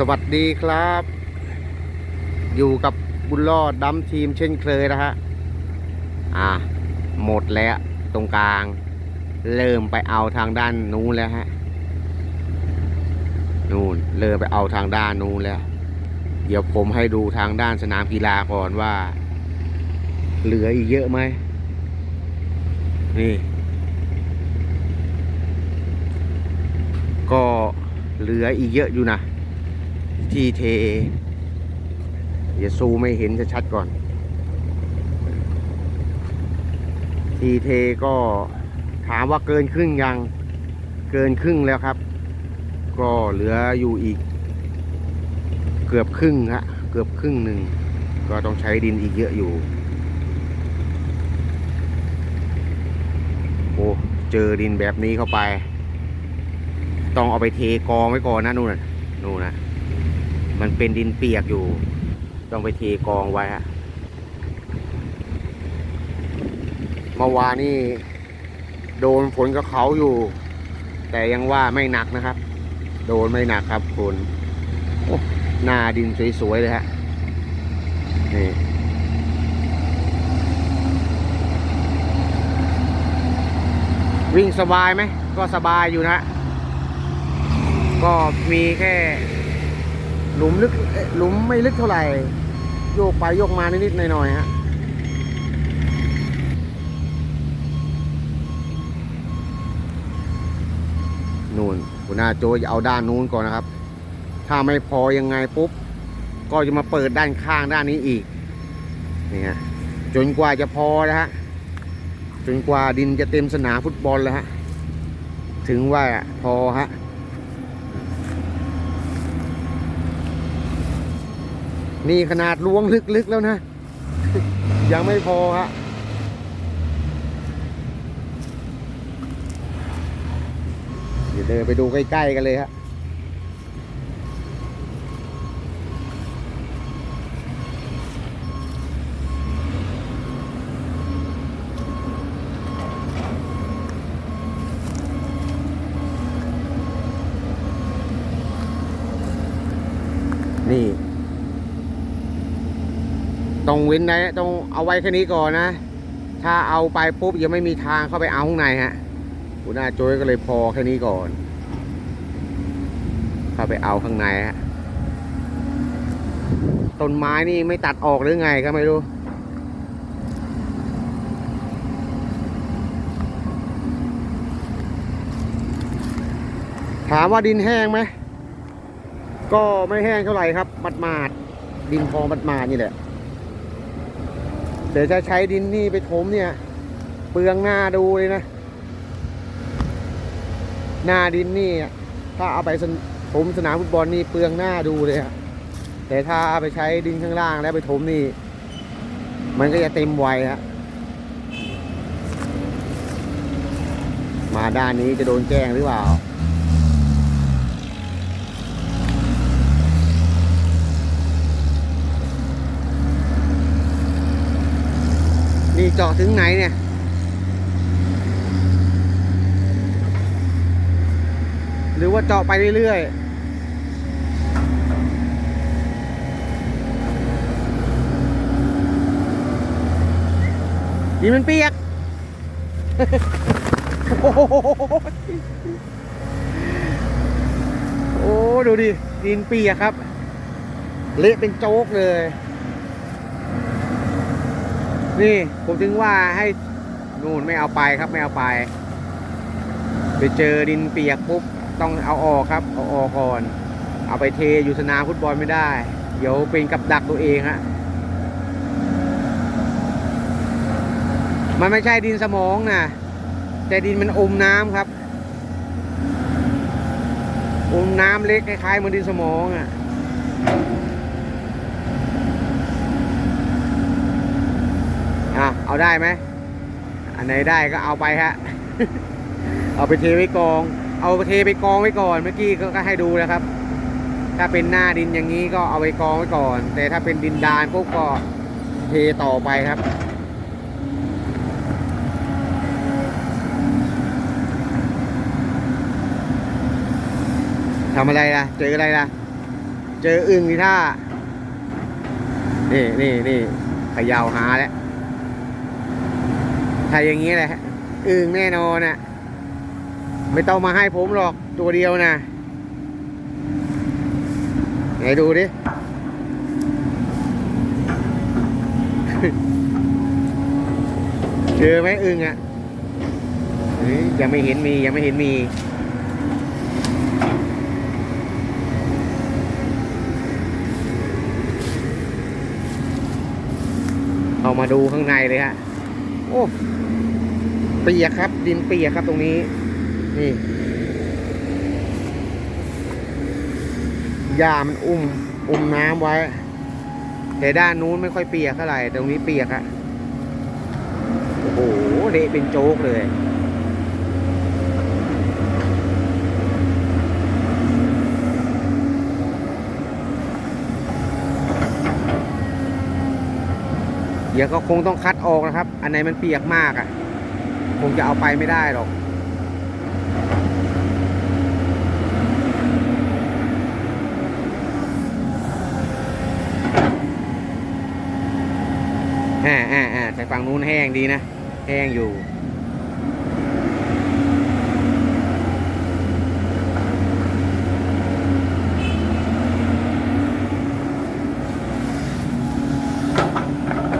สวัสดีครับ อยู่กับบุญรอดดัมทีมเช่นเคยนะฮะ อ่า หมดแล้ว ตรงกลาง เริ่มไปเอาทางด้านนู้นแล้วฮะ นู่นเริ่มไปเอาทางด้านนู้นแล้ว เดี๋ยวผมให้ดูทางด้านสนามกีฬาก่อนว่า เหลืออีกเยอะไหม นี่ ก็เหลืออีกเยอะอยู่นะ ที่เทอย่าซูไม่เห็นชัดก่อน ทีเทก็ถามว่าเกินครึ่งยัง เกินครึ่งแล้วครับ ก็เหลืออยู่อีก เกือบครึ่งฮะ เกือบครึ่งหนึ่ง ก็ต้องใช้ดินอีกเยอะอยู่ โอ้เจอดินแบบนี้เข้าไป ต้องเอาไปเทกองไว้ก่อนนะนู่นน่ะนู่นนะ มันเป็นดินเปียกอยู่ ต้องไปเทกองไว้ฮะเมื่อวานนี่โดนฝนกับเขาอยู่ แต่ยังว่าไม่หนักนะครับ โดนไม่หนักครับฝนหน้าดินสวยๆเลยฮะนี่วิ่งสบายไหม ก็สบายอยู่นะ ก็มีแค่ หลุมลึกหลุมไม่ลึกเท่าไหร่ โยกไปโยกมานิดๆหน่อยๆฮะนู่นหัวหน้าโจจะเอาด้านนู้นก่อนนะครับ ถ้าไม่พอยังไงปุ๊บ ก็จะมาเปิดด้านข้างด้านนี้อีกนี่ฮะจนกว่าจะพอนะฮะจนกว่าดินจะเต็มสนามฟุตบอลแล้วฮะถึงว่าพอฮะ นี่ขนาดล้วงลึกๆแล้วนะ ยังไม่พอฮะเดี๋ยวเดินไปดูใกล้ๆกันเลยฮะ นี่ ต้องเว้นนะต้องเอาไว้แค่นี้ก่อนนะ ถ้าเอาไปปุ๊บยังไม่มีทางเข้าไปเอาข้างในฮะหัวหน้าโจ้ยก็เลยพอแค่นี้ก่อน เข้าไปเอาข้างในฮะต้นไม้นี่ไม่ตัดออกหรือไงก็ไม่รู้ถามว่าดินแห้งไหม ก็ไม่แห้งเท่าไหร่ครับมัดมาดดินพอมัดมาดนี่แหละ แต่จะใช้ดินนี่ไปถมเนี่ย เปลืองหน้าดูเลยนะ หน้าดินนี่ ถ้าเอาไปถมสนามฟุตบอลนี่เปลืองหน้าดูเลยอะแต่ถ้าเอาไปใช้ดินข้างล่างแล้วไปถมนี่ มันก็จะเต็มไวฮะมาด้านนี้จะโดนแกล้งหรือเปล่า นี่เจาะถึงไหนเนี่ย หรือว่าเจาะไปเรื่อยๆดินมันเปียก โอ้โหโอ้ดูดิ ดินเปียกครับ เละเป็นโจ๊กเลย นี่ผมถึงว่าให้นู่นไม่เอาไปครับไม่เอาไป ไปเจอดินเปียกปุ๊บต้องเอาออกครับเอาออกก่อน เอาไปเทอยู่สนามฟุตบอลไม่ได้ เดี๋ยวเป็นกับดักตัวเองฮะมันไม่ใช่ดินสมองนะแต่ดินมันอมน้ำครับอมน้ำเล็กคล้ายๆเหมือนดินสมองอะ อะเอา ได้ไหม อันไหนได้ก็เอาไปฮะ เอาไปเทไว้กอง เอาไปเทไปกองไว้ก่อน เมื่อกี้ก็ให้ดูนะครับ ถ้าเป็นหน้าดินอย่างนี้ก็เอาไปกองไว้ก่อน แต่ถ้าเป็นดินดานปุ๊บก็เทต่อไปครับทำอะไรล่ะ เจออะไรล่ะ เจออึ่งที่ท่า นี่นี่นี่ขยาวหาแล้ว ถ้าอย่างนี้แหละอึ่งแน่นอนน่ะ ไม่ต้องมาให้ผมหรอกตัวเดียวนะไหนดูดิ เจอไหมอึ่งอะยยังไม่เห็นมียังไม่เห็นมีเอามาดูข้างในเลยฮะ โอ้ เปียกครับ ดินเปียกครับตรงนี้ นี่หญ้ามันอุ้ม อุ้มน้ำไว้ แต่ด้านนู้นไม่ค่อยเปียกเท่าไหร่ตรงนี้เปียกอะโอ้โหเละเป็นโจ๊กเลยเดี๋ยวก็คงต้องคัดออกนะครับ อันไหนมันเปียกมากอะ่ะ คงจะเอาไปไม่ได้หรอก อ่าอ่าอ่าแต่ฝั่งนู้นแห้งดีนะ แห้งอยู่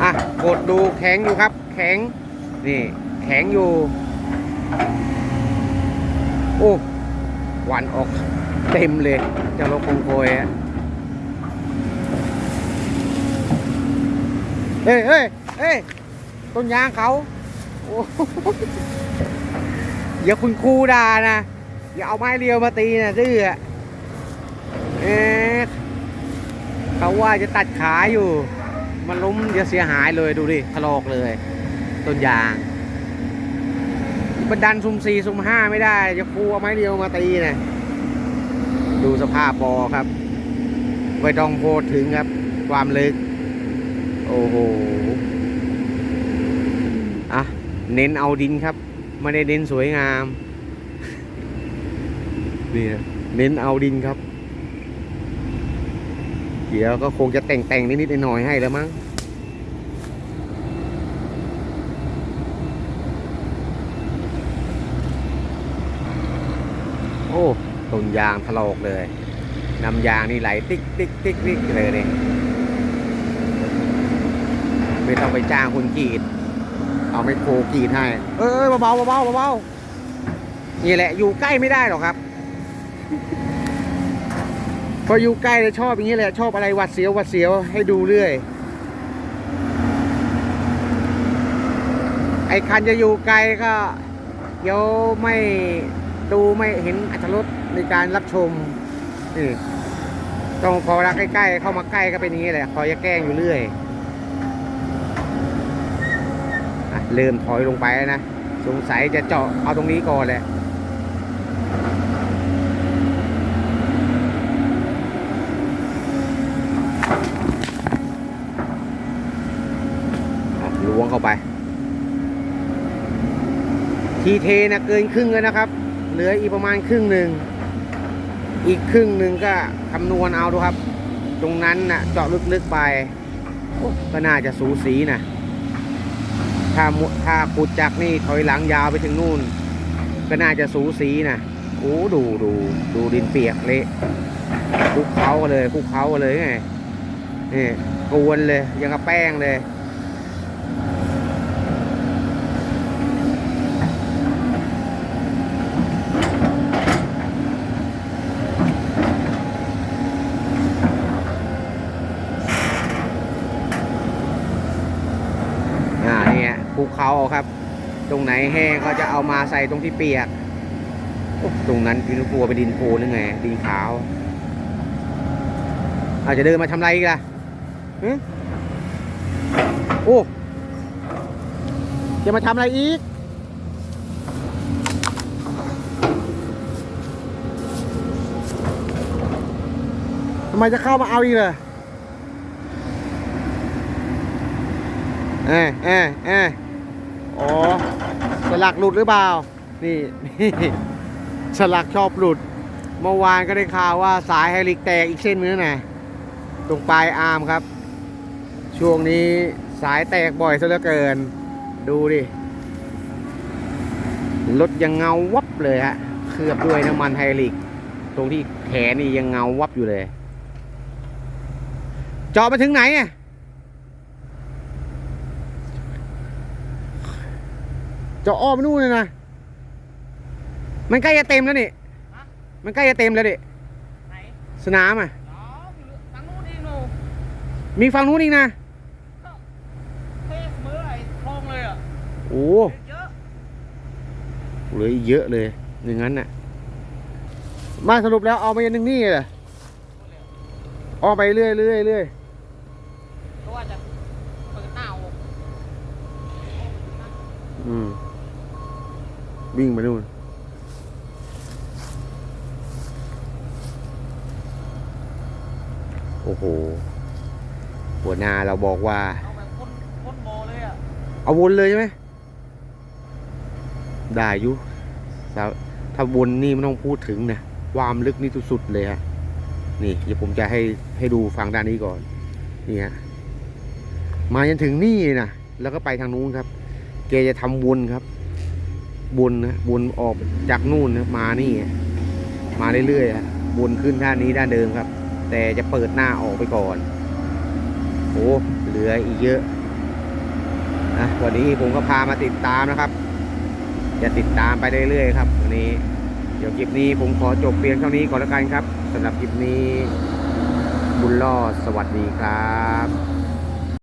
อะกดดูแข็งอยู่ครับ แข็ง นี่ แข็งอยู่ โอ้หวันออกเต็มเลยเจ้าโลกคงโคยอะเฮ้ยเฮ้ยเฮ้ยต้นยางเขาอย่าคุณครูด่านะ อย่าเอาไม้เรียวมาตีนะดื้อเอ๊ะเขาว่าจะตัดขาอยู่ มันล้มจะเสียหายเลยดูดิถลอกเลย ต้นยาง บันดันซุมสี่ซุมห้าไม่ได้ จะครูเอาไม้เรียวมาตีนะดูสภาพบอครับไม่ต้องโพดถึงครับ ความลึก โอ้โหอะเน้นเอาดินครับ ไม่ได้เน้นสวยงาม นี่นะเน้นเอาดินครับ เดี๋ยวก็คงจะแต่งแต่งๆนิดๆหน่อยๆให้แล้วมั้ง โอ้ต้ นยางถลอกเลยน้ำยางนี่ไหลติ๊กติ๊กติ๊กติ๊กเลยเนี่ยไม่ต้องไปจ้างคนกรีด เอาไมโครกรีดให้ เอ้ยเบาเบาเบานี่แหละ อยู่ใกล้ไม่ได้หรอกครับพออยู่ใกล้เลยชอบอย่างนี้แหละ ชอบอะไรหวัดเสียวหวัดเสียวให้ดูเรื่อย ไอ้คันจะอยู่ไกลก็เดี๋ยวไม่ดูไม่เห็นอัตรส ในการรับชมนี่ต้องพอรักใกล้ๆเข้ามาใกล้ก็เป็นอย่างนี้แหละคอยจะแกล้งอยู่เรื่อยอะเริ่มถอยลงไปแล้วนะ สงสัยจะเจาะเอาตรงนี้ก่อนแหละอะล้วงเข้าไป ทีเทนะเกินครึ่งแล้วนะครับ เหลืออีกประมาณครึ่งหนึ่ง อีกครึ่งหนึ่งก็คำนวณเอาดูครับ ตรงนั้นนะ่ะเจาะลึกๆไป ก็น่าจะสูสีนะถ้ามุถ้าขุดจากนี่ถอยหลังยาวไปถึงนู่น ก็น่าจะสูสีนะโอ้ดูดูดูดินเปียกเละคุกเขาเลยคุกเขาเลยไงนี่กวนเลยยังกับแป้งเลย อ่า เขาครับ ตรงไหนแห้งก็จะเอามาใส่ตรงที่เปียกตรงนั้นดินกลัวไปนดินโพนยังไงดินขาว อาจจะเดินมาทำไรอีกล่ะโอ้จะมาทำอะไรอีกทำไมจะเข้ามาเอาอีกเลยเออเออเออ อ๋อสลักหลุดหรือเปล่า นี่นี่สลักชอบหลุด เมื่อวานก็ได้ข่าวว่าสายไฮลิกแตกอีกเส้นนึงนะตรงปลายอาร์มครับ ช่วงนี้สายแตกบ่อยซะเหลือเกิน ดูดิ รถยังเงาวับเลยฮะ เคลือบด้วยน้ำมันไฮรอลิก ตรงที่แขนนี่ยังเงาวับอยู่เลยจาะมาถึงไหนเนี่ยเจาะอ้อมไปนู่นเลยนะ มันใกล้จะเต็มแล้วนี่ ฮะ มันใกล้จะเต็มแล้วดิ ไหนสนามอะ อ๋อฝั่งนู้นอีกหนูมีฝั่งนู้นอีกนะ เทสมือไอ้โครงเลยอะโอ้เยอะเหลืออีกเยอะเลย อย่างนั้นน่ะ มาสรุปแล้วเอามายันหนึ่งนี่เหรอออกไปเรื่อยเรื่อยเรื่อยก็ว่าจะเปิดหน้าอกอืม วิ่งไปนู่นโอ้โห หัวหน้าเราบอกว่า เอาแบบพ่นพ่นโบเลยอะเอาวนเลยใช่ไหมได้อยุถ้าถ้าวนนี่ไม่ต้องพูดถึงนะความลึกนี่สุดๆเลยฮะนี่เดี๋ยวผมจะให้ให้ดูฝั่งด้านนี้ก่อนนี่ฮะมาจนถึงนี่นะแล้วก็ไปทางนู้นครับ เกจะทำวนครับ วนนะวนออกจากนู่นนะมานี่ มาเรื่อยๆวนขึ้นด้านนี้ด้านเดิมครับ แต่จะเปิดหน้าออกไปก่อนโอ้เหลืออีกเยอะนะวันนี้ผมก็พามาติดตามนะครับ จะติดตามไปเรื่อยๆครับวันนี้เดี๋ยวคลิปนี้ผมขอจบเพียงเท่านี้ก่อนแล้วกันครับสำหรับคลิปนี้บุญรอดสวัสดีครับ